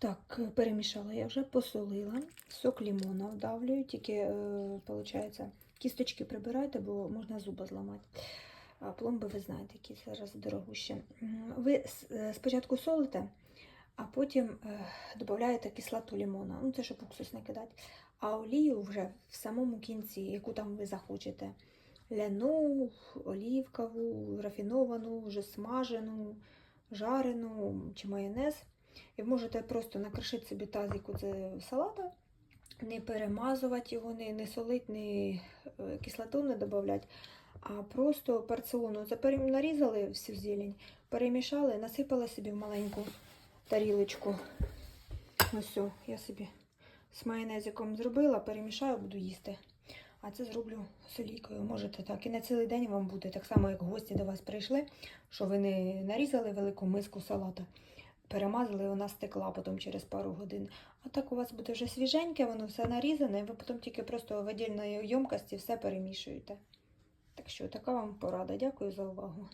Так, перемішала я вже, посолила. Сок лимона вдавлюю, тільки, виходить, кісточки прибирайте, бо можна зуба зламати. А пломби ви знаєте, які зараз дорогущі. Ви е, спочатку солите, а потім е, додаєте кислоту лимона. Ну, це щоб уксус не кидати. А олію вже в самому кінці, яку там ви захочете. Ляну, олівкову, рафіновану, вже смажену, жарену чи майонез. І можете просто накришити собі тазик салата, не перемазувати його, не, не солити, не е, кислоту не додавати, а просто порціону нарізали всю зелень, перемішали, насипали собі в маленьку тарілочку. Ось все, я собі з майонезиком зробила, перемішаю, буду їсти. А це зроблю з. Можете так. І на цілий день вам буде так само, як гості до вас прийшли, що ви не нарізали велику миску салата, перемазали, вона стекла потім через пару годин. А так у вас буде вже свіженьке, воно все нарізане, і ви потім тільки просто в отдільної ємкості все перемішуєте. Так що така вам порада. Дякую за увагу.